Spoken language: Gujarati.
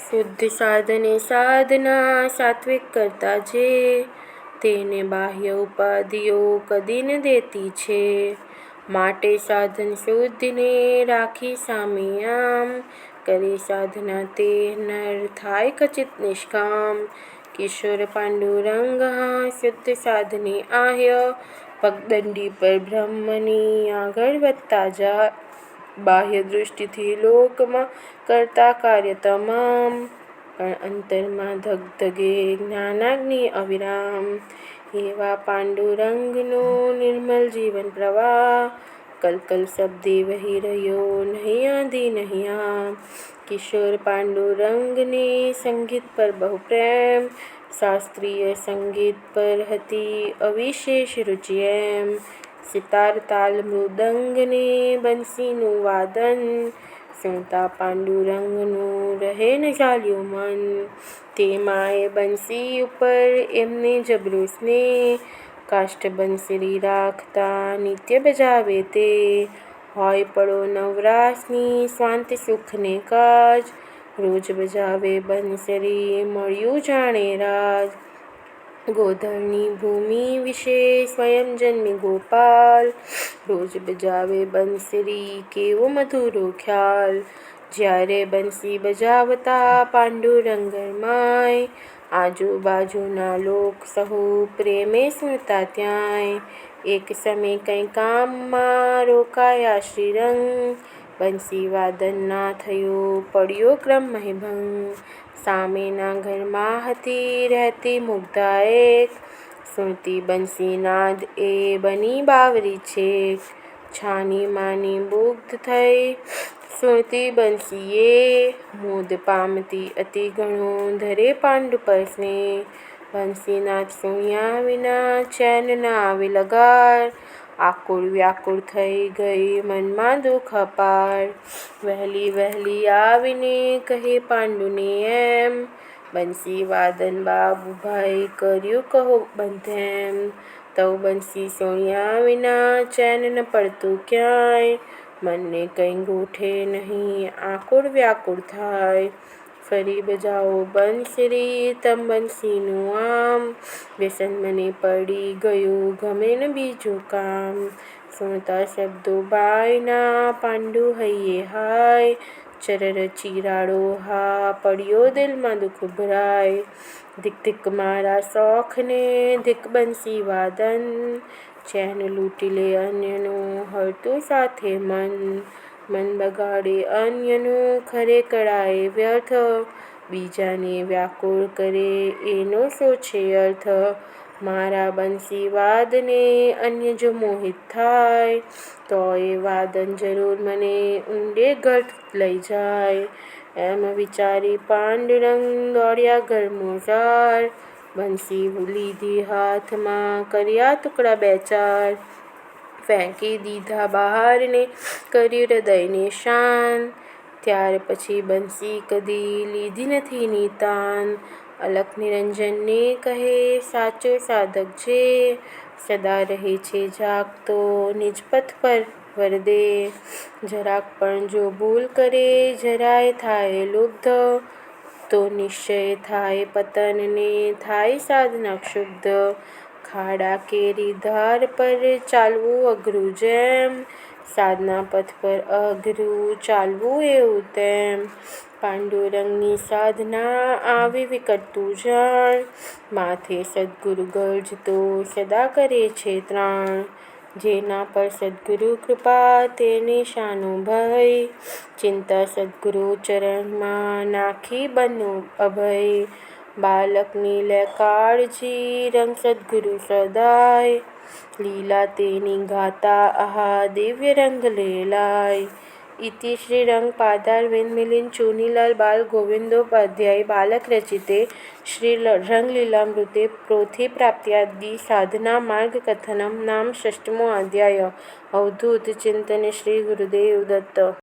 શુદ્ધ સાધને સાધના સાત્વિક કરતા જે તેને બાહ્ય ઉપાધિઓ કદી ન દેતી છે. માટે સાધન શુદ્ધને રાખી સામે આમ, કરે સાધના તે નર થાય ખચિત નિષ્કામ. કિશોર પાંડુરંગ શુદ્ધ સાધને આહ્ય, પગદંડી પર બ્રહ્મની આગળ વધતા જા બાહ્ય દૃષ્ટિથી લોકમાં કરતા કાર્ય તમામ. પણ અંતરમાં ધગધગે જ્ઞાનાગ્નિ અવિરામ. એવા પાંડુરંગનો નિર્મલ જીવન પ્રવાહ. કલકલ શબ્દે વહી રહ્યો નહીં આધિ નહીં આમ કિશોર પાંડુરંગને સંગીત પર બહુ પ્રેમ. શાસ્ત્રીય સંગીત પર હતી અવિશેષ રુચિ એમ. સિતાર તાલ મૃદંગને બંસીનું વાદન સુતા પાંડુરંગનું રહે ન ચાલ્યું મન તેમાંય બંસી ઉપર એમને જબરો સ્નેહ કાષ્ટ બંસરી રાખતા નિત્ય બજાવે તે હોય પડો નવરાશની સ્વાંત સુખને કાજ રોજ બજાવે બંસરી મળ્યું જાણે રાજ ગોધણની ભૂમિ વિશે સ્વયં જન્મી ગોપાલ. રોજ બજાવે બંસરી, કેવો મધુરો ખ્યાલ. જ્યારે બંસી બજાવતા પાંડુરંગમાય આજુબાજુના લોક સહુ પ્રેમે સુણતા ત્યાંય. એક સમય કંઈ કામમાં રોકાયા શ્રીરંગ બંસી વાદન ના થયું. પડ્યો ક્રમ મહિભંગ. સામેના ઘરમાં હતી રહેતી મુગ્ધા એક. સુણતી બંસી એ બની બાવરી છેક. છાની માની મુગ્ધ થઈ. સુણતી બંસીએ મોદ પામતી અતિ ઘણું ધરે પાંડુ પર સ્નેહ. બંસીનાથ સુણ્યા વિના ચેન ના આવે લગાર. આકુળ વ્યાકુળ થઈ ગઈ, મનમાં દુઃખ અપાર વહેલી વહેલી આવીને કહે પાંડુને એમ બંસી વાદન બાબુભાઈ, કર્યું કહો બંધેમ. તવ બંસી સોણિયા વિના ચેન ન પડતું ક્યાંય. મનને કંઈ ગોઠે નહીં, આકુળ વ્યાકુળ થાય. ફરી બજાવો બંસરી તમ બંસીનું આમ. વ્યસન મને પડી ગયું, ગમે ને બીજું કામ. સુણતા શબ્દો બાયના, પાંડુ હૈયે હાય. ચરર ચીરાડો હા, પડ્યો દિલમાં દુઃખ ઉભરાય ધીક ધીક મારા શોખને, ધીક બંસી વાદન ચેન લૂંટી લે અન્યનું, હરતું સાથે મન. મન બગાડે, અન્યનું ખરે કળાએ વ્યર્થ, બીજાને વ્યાકુળ કરે, એનો છે અર્થ. મારા બંસી વાદને અન્ય જો મોહિત થાય, તો એ વાદન જરૂર મને ઊંડે ગઠ લઈ જાય. એમ વિચારી પાંડુરંગ દોડ્યા ઘર મોસાળ બંસી લીધી હાથમાં કર્યા ટુકડા બે ચાર. ફેંકી દીધા બહારને કર્યું હૃદયને શાંત ત્યાર પછી બંસી કદી લીધી નથી નિતાન. અલખ નિરંજનને કહે, સાચો સાધક છે. સદા રહે છે જાગતો નિજ પથ પર વરદે. જરાક પણ જો ભૂલ કરે, જરાય થાય લુબ્ધ. તો નિશ્ચય થાય પતનને, થાય સાધના ક્ષુબ્ધ. ખાડા કેરી ધાર પર ચાલવું અઘરું, જેમ સાધના પથ પર અઘરું ચાલવું એવું તેમ. પાંડુરંગની સાધના આવી વિકટતું જાણ, માથે સદ્ગુરુ ગરજતો સદા કરે છે ત્રાણ. જેના પર સદ્ગુરુ કૃપા તેને શાનો ભય, ચિંતા સદ્ગુરુ ચરણમાં નાખી બનો અભય. બાળકની લે કાળજી, રંગ સદગુરુ સદાય. લીલા તેની ગાતા આહા, દિવ્ય રંગ લેલાય ઇતિ શ્રી રંગ પાધાર વિન મિલિન ચુનીલાલ બાલ ગોવિંદોપાધ્યાય બાલક રચિતે શ્રી રંગલીલામૃતે પ્રોથી પ્રાપ્ત્યાદિ સાધના માર્ગ કથનમ નામ ષષ્ટમો અધ્યાય. અવધૂત ચિંતન શ્રી ગુરુદેવ દત્ત.